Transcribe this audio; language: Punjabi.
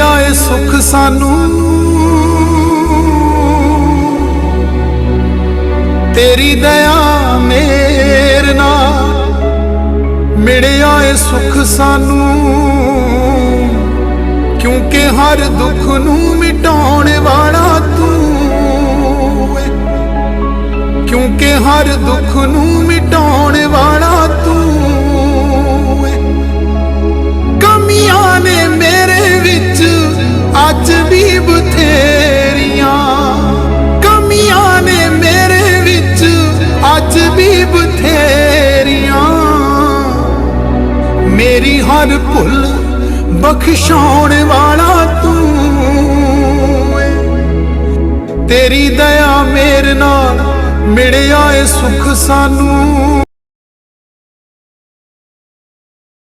ਏ ਸੁਖ ਸਾਨੂੰ। ਤੇਰੀ ਦਇਆ ਮੇਰ ਨਾਲ ਮਿਲਿਆ ਏ ਸੁਖ ਸਾਨੂੰ। ਕਿਉਂਕਿ ਹਰ ਦੁੱਖ ਨੂੰ ਮਿਟਾਉਣ ਵਾਲਾ ਤੂੰ ਕਿਉਂਕਿ ਹਰ ਦੁੱਖ ਨੂੰ ਮੇਰੀ ਹਰ ਭੁੱਲ ਬਖਸ਼ਾਉਣ ਵਾਲਾ ਤੂੰ ਏ। ਤੇਰੀ ਦਇਆ ਮੇਰੇ ਨਾਲ ਮਿਲਿਆ ਏ ਸੁਖ ਸਾਨੂੰ।